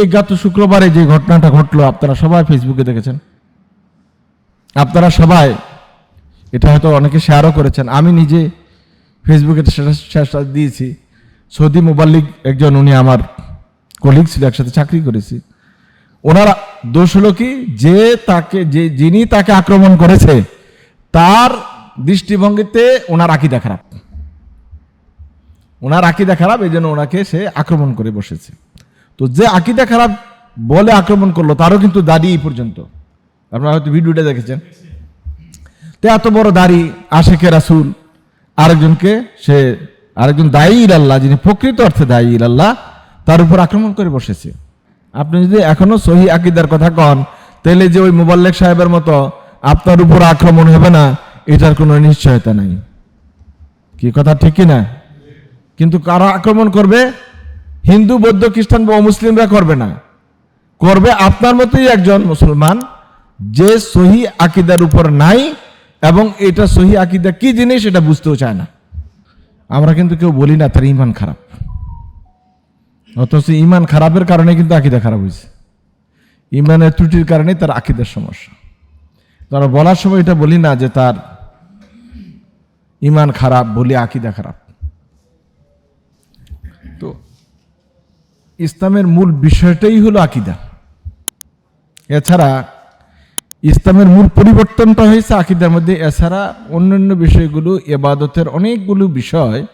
এই গত শুক্রবারে যে ঘটনাটা ঘটলো, আপনারা সবাই ফেসবুকে দেখেছেন। আপনারা সবাই এটা হয়তো অনেকে শেয়ারও করেছেন। আমি নিজে ফেসবুকে শেয়ার দিয়েছি। সৌদি মোবাল্লিক একজন, উনি আমার কলিগ ছিল, একসাথে চাকরি করেছি। ওনার দোষ হলো কি? যে তাকে, যে যিনি তাকে আক্রমণ করেছে, তার দৃষ্টিভঙ্গিতে ওনার আকিদা খারাপ। ওনার আকিদা খারাপ এই জন্য ওনাকে সে আক্রমণ করে বসেছে। তো যে আকিদা খারাপ বলে আক্রমণ করল, তারও কিন্তু দাড়ি এই পর্যন্ত। আপনারা হয়তো ভিডিওটা দেখেছেন। তো এত বড় দাড়ি আশেকে রাসুল, আরেকজনকে সে, আরেকজন দায়ী আল্লাহ যিনি প্রকৃত অর্থে দায়ী আল্লাহ তার উপর আক্রমণ করে বসেছে। আপনি যদি এখনও সহি আকিদার কথা কন, তাহলে যে ওই মোবাল্লেক সাহেবের মতো আপনার উপর আক্রমণ হবে না, এটার কোনো নিশ্চয়তা নাই। কি কথা ঠিক কি না? কিন্তু কারা আক্রমণ করবে? হিন্দু, বৌদ্ধ, খ্রিস্টান বা মুসলিমরা করবে না। করবে আপনার মতোই একজন মুসলমান যে সহি আকিদার উপর নাই এবং এটা সহি আকিদা কি জিনিস এটা বুঝতেও চায় না। আমরা কিন্তু কেউ বলি না তার ইমান খারাপ। অথচ ইমান খারাপের কারণে কিন্তু আকিদা খারাপ হয়েছে। ইমানের ত্রুটির কারণে তার আকিদার সমস্যা। তারা বলার সময় এটা বলি না যে তার ইমান খারাপ বলি আকিদা খারাপ। তো ইসলামের মূল বিষয়টাই হলো আকিদা। এছাড়া ইসলামের মূল পরিবর্তনটা হয়েছে আকিদার মধ্যে। এছাড়া অন্যান্য বিষয়গুলো, এবাদতের অনেকগুলো বিষয়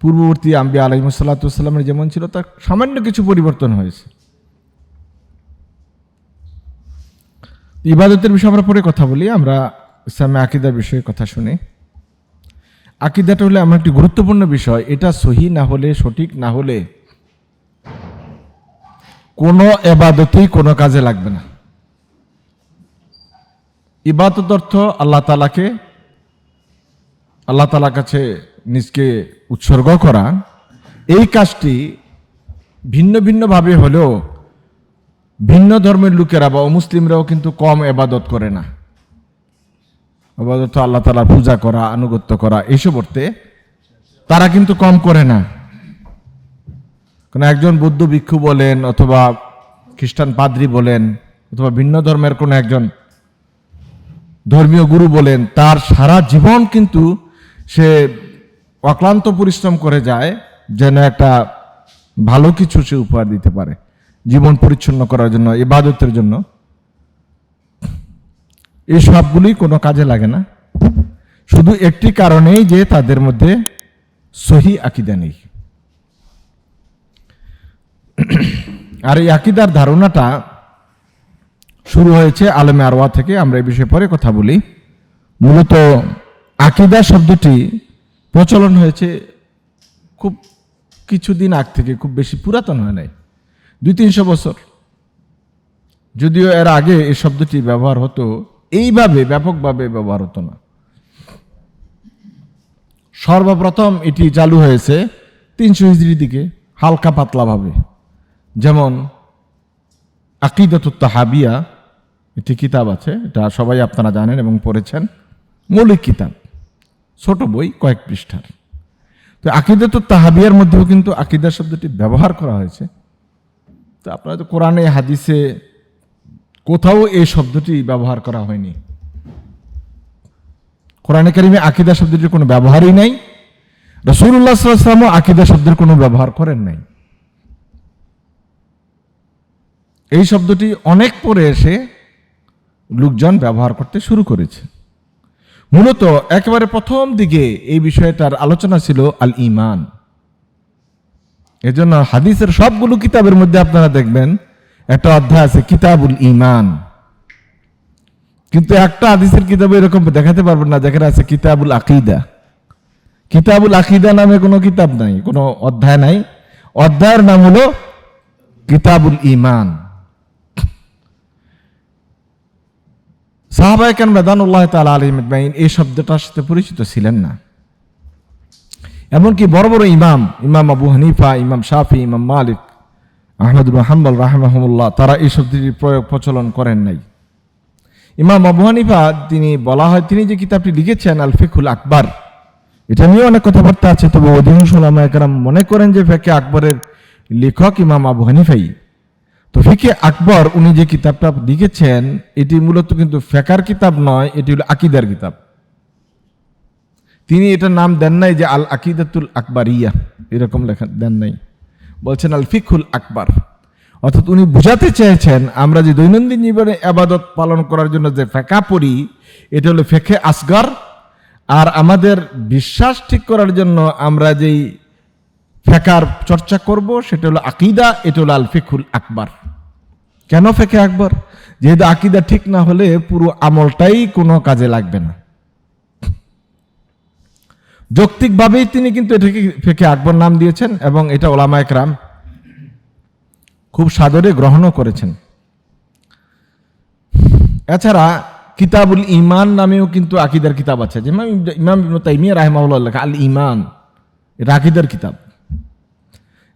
পূর্ববর্তী আম্বি আলাইমসাল্লাতামের যেমন ছিল, তার সামান্য কিছু পরিবর্তন হয়েছে। ইবাদতের বিষয়ে আমরা পরে কথা বলি, আমরা ইসলামে আকিদার বিষয়ে কথা শুনি। আকিদাটা হলে আমার একটি গুরুত্বপূর্ণ বিষয়, এটা সহি না হলে, সঠিক না হলে কোনো এবাদতেই কোনো কাজে লাগবে না। ইবাদত অর্থ আল্লাহ তালাকে আল্লাহ তালার কাছে নিজকে উৎসর্গ করা। এই কাজটি ভিন্ন ভিন্নভাবে হলেও ভিন্ন ধর্মের লোকেরা বা অমুসলিমরাও কিন্তু কম এবাদত করে না। আপাতত আল্লাহ তালা পূজা করা, আনুগত্য করা এইসব অর্থে তারা কিন্তু কম করে না। কোনো একজন বৌদ্ধ ভিক্ষু বলেন অথবা খ্রিস্টান পাদ্রী বলেন অথবা ভিন্ন ধর্মের কোনো একজন ধর্মীয় গুরু বলেন, তার সারা জীবন কিন্তু সে অক্লান্ত পরিশ্রম করে যায় যেন একটা ভালো কিছু সে উপহার দিতে পারে। জীবন পরিচ্ছন্ন করার জন্য, ইবাদতের জন্য। এই সবগুলি কোনো কাজে লাগে না। শুধু একটি কারণেই যে তাদের মধ্যে সহি আকিদা নেই। আর এই আকিদার ধারণাটা শুরু হয়েছে আলমে আরওয়া থেকে। আমরা এই বিষয়ে পরে কথা বলি। মূলত আকিদা শব্দটি প্রচলন হয়েছে খুব কিছুদিন আগ থেকে, খুব বেশি পুরাতন হয় নাই, দুই তিনশো বছর। যদিও এর আগে এই শব্দটি ব্যবহার হতো এইভাবে, ব্যাপকভাবে ব্যবহার হতো না। সর্বপ্রথম এটি চালু হয়েছে তিনশো হিজড়ির দিকে, হালকা পাতলাভাবে। যেমন আকিদাতুত্তা হাবিয়া একটি কিতাব আছে, এটা সবাই আপনারা জানেন এবং পড়েছেন, মৌলিক কিতাব, ছোট বই, কয়েক পৃষ্ঠার। তো আকিদাতুত তাহাবিয়ার মধ্যেও কিন্তু আকিদা শব্দটি ব্যবহার করা হয়েছে। তো আপনারা তো কোরআনে, হাদিসে কোথাও এই শব্দটি ব্যবহার করা হয়নি। কোরআনে কারিমে আকিদা শব্দটির কোনো ব্যবহারই নাই। রসুল্লাহ সাল্লামও আকিদা শব্দের কোনো ব্যবহার করেন নাই। এই শব্দটি অনেক পরে এসে লোকজন ব্যবহার করতে শুরু করেছে। মূলত একেবারে প্রথম দিকে এই বিষয়টার আলোচনা ছিল আল ইমান এজন্য হাদিসের সবগুলো কিতাবের মধ্যে আপনারা দেখবেন একটা অধ্যায় আছে, কিতাবুল ইমান কিন্তু একটা হাদিসের কিতাবে এরকম দেখাতে পারবেন না, যেখানে আছে কিতাবুল আকিদা। কিতাবুল আকিদা নামে কোনো কিতাব নাই, কোনো অধ্যায় নাই। অধ্যায়ের নাম হলো কিতাবুল ইমান সাহাবাহিকান মেদানুল্লাহ তালা আলিম এই শব্দটার সাথে পরিচিত ছিলেন না। এমনকি বড় বড় ইমাম ইমাম আবু হানিফা, ইমাম শাফি, ইমাম মালিক আহমদ হাম্বল রাহমাহমুল্লাহ তারা এই শব্দটির প্রয়োগ প্রচলন করেন নাই। ইমাম আবু হানিফা তিনি বলা হয়, তিনি যে কিতাবটি লিখেছেন আল ফিকুল আকবর, এটা নিয়ে অনেক কথাবার্তা আছে, তবে অধিকাংশ একরাম মনে করেন যে ফেকে আকবরের লেখক ইমাম আবু হানিফাই। তো ফিকে আকবর, উনি যে কিতাবটা লিখেছেন, এটি মূলত কিন্তু ফেকার কিতাব নয়, এটি হলো আকিদার কিতাব। তিনি এটার নাম দেন নাই যে আল আকিদাতুল আকবর ইয়া এরকম লেখা দেন নাই। বলছেন, আল ফিকুল আকবর। অর্থাৎ উনি বুঝাতে চেয়েছেন, আমরা যে দৈনন্দিন জীবনে আবাদত পালন করার জন্য যে ফেকা পড়ি, এটা হলো ফেকে আসগর। আর আমাদের বিশ্বাস ঠিক করার জন্য আমরা যেই ফেকার চর্চা করব, সেটা হলো আকিদা, এটা হলো আল ফিকুল আকবর। কেন ফেকে আকবর? যেহেতু আকিদা ঠিক না হলে পুরো আমলটাই কোনো কাজে লাগবে না। যৌক্তিকভাবেই তিনি কিন্তু এটাকে ফেকে আকবর নাম দিয়েছেন এবং এটা ওলামা একরাম খুব সাদরে গ্রহণও করেছেন। এছাড়া কিতাবুল ইমান নামেও কিন্তু আকিদার কিতাব আছে। যেমন ইমাম তাইমিয়া রাহমাউল্লাহ লেখা, আল ইমান এটা আকিদার কিতাব।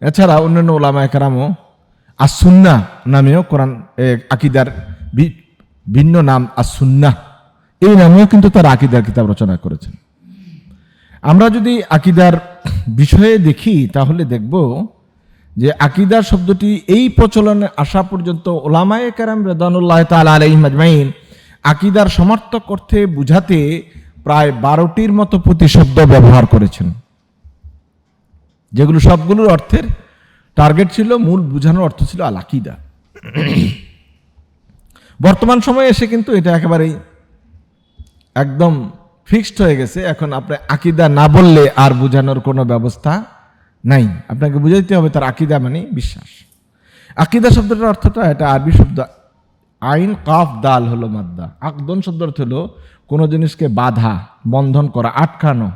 এছাড়া অন্যান্য ওলামা একরামও আসুন্না নামেও কোরআন আকিদার ভিন্ন নাম আসুন্না এই নামেও কিন্তু তারা আকিদার কিতাব রচনা করেছেন। আমরা যদি আকিদার বিষয়ে দেখি, তাহলে দেখব যে আকিদার শব্দটি এই প্রচলনে আসা পর্যন্ত ওলামায়ে কারাম রেদানুল্লাহ তালা আলাইহিম আজমাইন আকিদার সমর্থক অর্থে বুঝাতে প্রায় বারোটির মতো প্রতিশব্দ ব্যবহার করেছেন। যেগুলো সবগুলোর অর্থের টার্গেট ছিল, মূল বোঝানোর অর্থ ছিল আল আকিদা। বর্তমান সময়ে এসে কিন্তু এটা একেবারেই একদম ফিক্সড হয়ে গেছে, এখন আপনি আকিদা না বললে আর বোঝানোর কোনো ব্যবস্থা নাই। আপনাকে বুঝাইতে হবে তার আকিদা মানে বিশ্বাস। আকিদা শব্দটার অর্থটা এটা আরবি শব্দ, আইন কাফ দাল হলো মাদ্দা। আকদন শব্দ অর্থ হলো কোনো জিনিসকে বাধা, বন্ধন করা, আটকানো।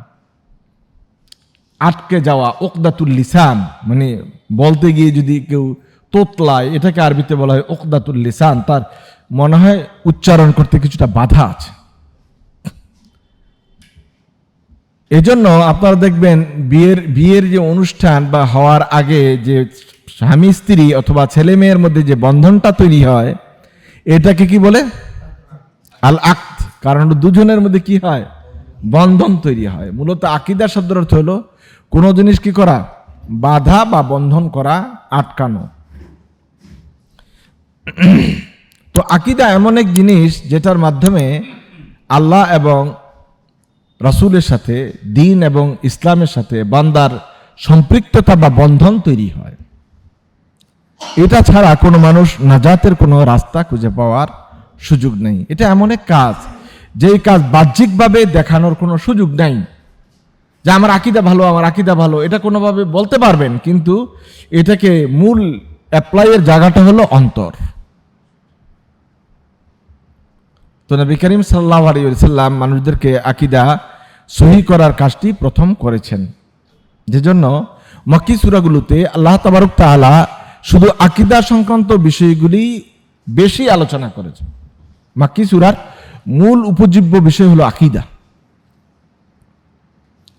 আটকে যাওয়া ওকদাতুল লিসান মানে বলতে গিয়ে যদি কেউ তোতলায়, এটাকে আরবিতে বলা হয় ওকদাতুল লিসান, তার মনে হয় উচ্চারণ করতে কিছুটা বাধা আছে। এজন্য আপনারা দেখবেন বিয়ের বিয়ের যে অনুষ্ঠান বা হওয়ার আগে যে স্বামী, স্ত্রী অথবা ছেলে মেয়ের মধ্যে যে বন্ধনটা তৈরি হয়, এটাকে কি বলে? আল আক্ত কারণ দুজনের মধ্যে কি হয়? বন্ধন তৈরি হয়। মূলত আকিদা শব্দের অর্থ হলো, কোনো জিনিস কি করা? বাধা বা বন্ধন করা, আটকানো। তো আকিদা এমন এক জিনিস যেটার মাধ্যমে আল্লাহ এবং রাসূলের সাথে, দিন এবং ইসলামের সাথে বান্দার সম্পৃক্ততা বা বন্ধন তৈরি হয়। এটা ছাড়া কোনো মানুষ নাজাতের কোনো রাস্তা খুঁজে পাওয়ার সুযোগ নেই। এটা এমন এক কাজ, যেই কাজ বাহ্যিকভাবে দেখানোর কোনো সুযোগ নেই। যে আমার আকিদা ভালো, আমার আকিদা ভালো, এটা কোনোভাবে বলতে পারবেন, কিন্তু এটাকে মূল অ্যাপ্লাইয়ের জায়গাটা হলো অন্তর। তো নবী করিম সাল্লাহ আলিয়াল্লাম মানুষদেরকে আকিদা সহি করার কাজটি প্রথম করেছেন। যেজন্য মক্কি সুরাগুলোতে আল্লাহ তাবারক তাআলা শুধু আকিদা সংক্রান্ত বিষয়গুলি বেশি আলোচনা করেছেন। মাক্কি সুরার মূল উপজীব্য বিষয় হলো আকিদা।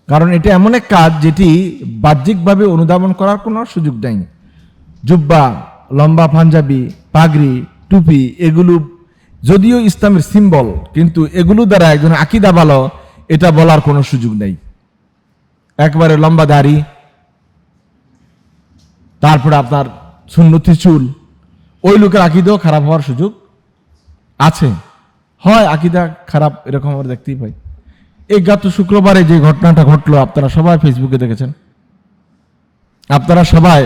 কারণ এটা এমন এক কাজ যেটি বাহ্যিকভাবে অনুধাবন করার কোনো সুযোগ নেই জুব্বা, লম্বা পাঞ্জাবি, পাগড়ি, টুপি, এগুলো যদিও ইসলামের সিম্বল, কিন্তু এগুলো দ্বারা একজন আকিদা ভালো এটা বলার কোনো সুযোগ নেই। একবারে লম্বা দাড়ি, তারপরে আপনার সুন্নতি চুল, ওই লোকের আকিদাও খারাপ হওয়ার সুযোগ আছে। হয় আকিদা খারাপ, এরকম আমরা দেখতেই পাই। এই গত শুক্রবারে যে ঘটনাটা ঘটলো, আপনারা সবাই ফেসবুকে দেখেছেন। আপনারা সবাই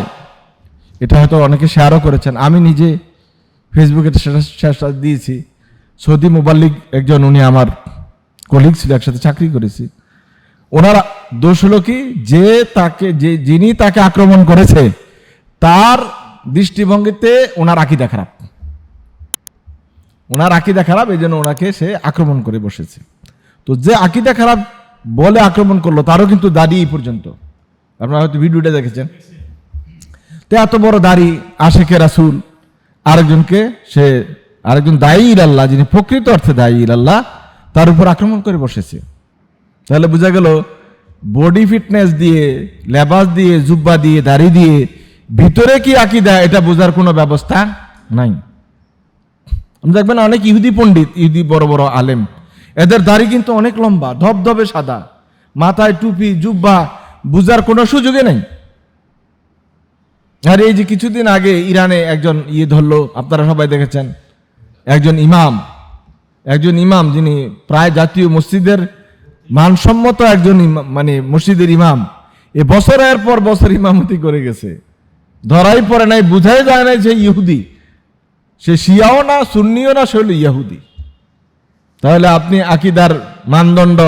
এটা হয়তো অনেকে শেয়ারও করেছেন। আমি নিজে ফেসবুকে দিয়েছি। সৌদি মোবাল্লিক একজন, উনি আমার কলিগ ছিল একসাথে চাকরি করেছি। ওনারা দোষ হলো কি? যে তাকে, যে যিনি তাকে আক্রমণ করেছে, তার দৃষ্টিভঙ্গিতে ওনার আকিদা খারাপ। ওনার আকিদা খারাপ, এই জন্য ওনাকে সে আক্রমণ করে বসেছে। তো যে আকিদা খারাপ বলে আক্রমণ করল, তারও কিন্তু দাড়ি এই পর্যন্ত। আপনারা হয়তো ভিডিওটা দেখেছেন। তো এত বড় দাড়ি, আশেখে রাসুল, আরেকজনকে সে, আরেকজন দায়ী আল্লাহ যিনি প্রকৃত অর্থে দায়ী আল্লাহ তার উপর আক্রমণ করে বসেছে। তাহলে বোঝা গেল বডি ফিটনেস দিয়ে লেবাস দিয়ে, জুব্বা দিয়ে, দাড়ি দিয়ে, ভিতরে কি আকিদা, এটা বোঝার কোনো ব্যবস্থা নাই। আপনি দেখবেন অনেক ইহুদি পণ্ডিত, ইহুদি বড় বড় আলেম, এদের দাড়ি কিন্তু অনেক লম্বা, ধবধবে সাদা, মাথায় টুপি, জুব্বা, বুঝার কোনো সুযোগে নেই। আর এই যে কিছুদিন আগে ইরানে একজন ইয়ে ধরলো, আপনারা সবাই দেখেছেন, একজন ইমাম একজন ইমাম যিনি প্রায় জাতীয় মসজিদের মানসম্মত একজন মানে মসজিদের ইমাম, এ বছরের পর বছর ইমামতি করে গেছে। ধরাই পড়ে নাই, বুঝাই যায় নাই যে ইহুদি। সে শিয়াও না, সুন্নিও না, সে ইহুদি। তাহলে আপনি আকিদার মানদণ্ড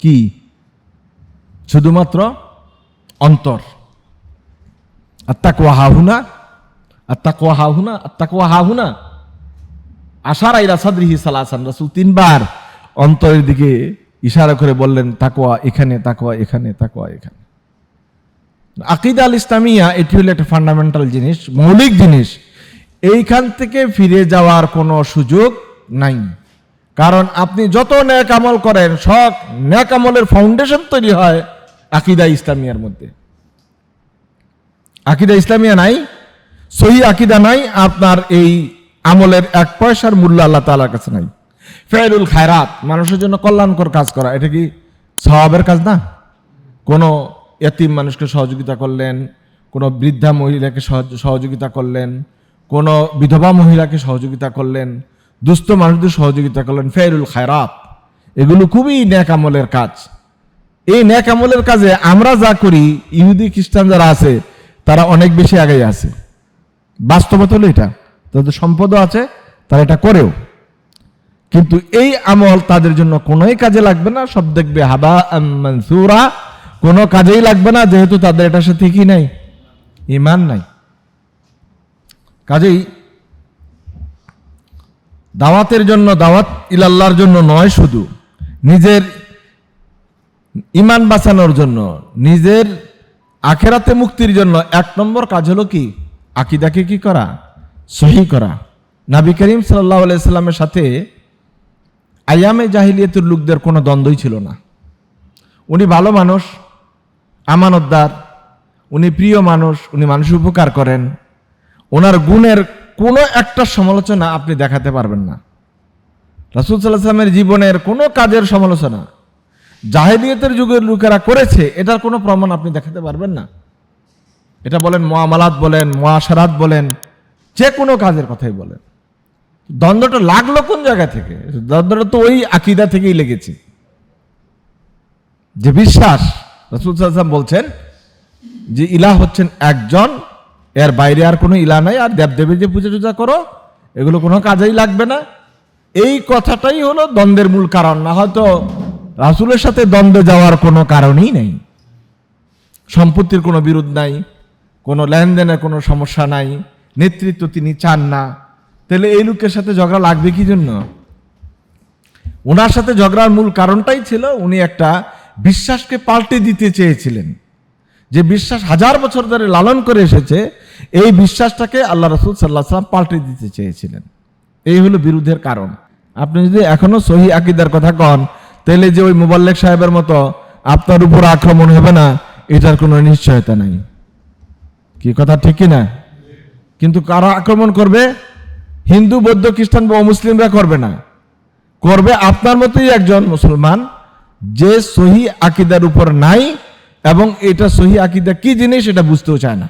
কি? শুধুমাত্র অন্তর। আর আত্মাকুয়া হাহুনা আর আত্মাকুয়া হাহুনা আর আত্মাকুয়া হাহুনা। আশার আইরা সাদরিহি সালাসান, রাসূল তিনবার অন্তরের দিকে ইশারা করে বললেন, তাকওয়া এখানে তাকওয়া এখানে তাকওয়া এখানে। আকিদা আল ইসলামিয়া, এটি হলো একটা ফান্ডামেন্টাল জিনিস, মৌলিক জিনিস। এইখান থেকে ফিরে যাওয়ার কোনো সুযোগ নাই। কারণ আপনি যত ন্যাক আমল করেন, সব ন্যাক আমলের ফাউন্ডেশন তৈরি হয় আকিদা ইসলামিয়ার মধ্যে। আকিদা ইসলামিয়া নাই, সহি আকিদা নাই, আপনার এই আমলের এক পয়সার মূল্য আল্লাহ তালার কাছে নাই। ফেরুল খায়রাত, মানুষের জন্য কল্যাণকর কাজ করা, এটা কি স্বভাবের কাজ না? কোনো এতিম মানুষকে সহযোগিতা করলেন, কোনো বৃদ্ধা মহিলাকে সহযোগিতা করলেন, কোনো বিধবা মহিলাকে সহযোগিতা করলেন, দুস্থ মানুষদের সহযোগিতা করলেন ফেরুল খায়রাত। এগুলো খুবই ন্যাক আমলের কাজ। এই ন্যাক আমলের কাজে আমরা যা করি, ইহুদি খ্রিস্টান যারা আছে, তারা অনেক বেশি আগে আছে। বাস্তবতা হলো এটা। তাদের সম্পদও আছে, তারা এটা করেও। কিন্তু এই আমল তাদের জন্য কোনোই কাজে লাগবে না, সব দেখবে হাবা মনসুরা, কোনো কাজেই লাগবে না, যেহেতু তাদের এটার সাথে কি নাই? ইমান নাই। কাজেই দাওয়াতের জন্য, দাওয়াত ইলাল্লাহর জন্য নয় শুধু, নিজের ইমান বাঁচানোর জন্য, নিজের আখেরাতে মুক্তির জন্য। এক নম্বর কাজ হলো কি? আকিদাকে কি করা? সহি করা। নাবি করিম সাল্লাহ আলাইস্লামের সাথে আয়ামে জাহিলিয়াতের লোকদের কোনো দ্বন্দ্বই ছিল না। উনি ভালো মানুষ, আমানতদার, উনি প্রিয় মানুষ, উনি মানুষ উপকার করেন। ওনার গুণের কোনো একটা সমালোচনা আপনি দেখাতে পারবেন না। রাসুল সাল্লাহ সাল্লামের জীবনের কোনো কাজের সমালোচনা জাহেলিয়তের যুগের লোকেরা করেছে, এটার কোনো প্রমাণ আপনি দেখাতে পারবেন না। এটা বলেন মোয়ামালাত বলেন মোয়াশারাত বলেন যে কোনো কাজের কথাই বলেন। দ্বন্দ্বটা লাগল কোন জায়গা থেকে? দ্বন্দ্বটা তো ওই আকিদা থেকেই লেগেছে। যে বিশ্বাস, রসুল সাল্লাম বলছেন যে ইলা হচ্ছেন একজন, এর বাইরে আর কোনো ইলা নাই, আর দেবদেবীর যে পূজা টুজা করো, এগুলো কোনো কাজেই লাগবে না। এই কথাটাই হলো দ্বন্দ্বের মূল কারণ। না হয়তো রাসুলের সাথে দ্বন্দ্বে যাওয়ার কোনো কারণই নেই। সম্পত্তির কোনো বিরোধ নাই, কোনো লেনদেনের কোনো সমস্যা নাই নেতৃত্ব তিনি চান না। তাহলে এই লোকের সাথে ঝগড়া লাগবে কি জন্য? ওনার সাথে ঝগড়ার মূল কারণটাই ছিল উনি একটা বিশ্বাসকে পাল্টে দিতে চেয়েছিলেন। যে বিশ্বাস হাজার বছর ধরে লালন করে এসেছে, এই বিশ্বাসটাকে আল্লাহ রসুল সাল্লাহ সাল্লাম পাল্টে দিতে চেয়েছিলেন। এই হলো বিরোধের কারণ। আপনি যদি এখনও সহি আকিদার কথা কন, তাহলে যে ওই মোবাল্লেক সাহেবের মতো আপনার উপর আক্রমণ হবে না, এটার কোনো নিশ্চয়তা নাই। কি কথা ঠিকই না কিন্তু কারা আক্রমণ করবে? হিন্দু, বৌদ্ধ, খ্রিস্টান বা মুসলিমরা করবে না। করবে আপনার মতোই একজন মুসলমান যে সহি আকিদার উপর নাই এবং এটা সহি আকিদা কি জিনিস এটা বুঝতেও চায় না।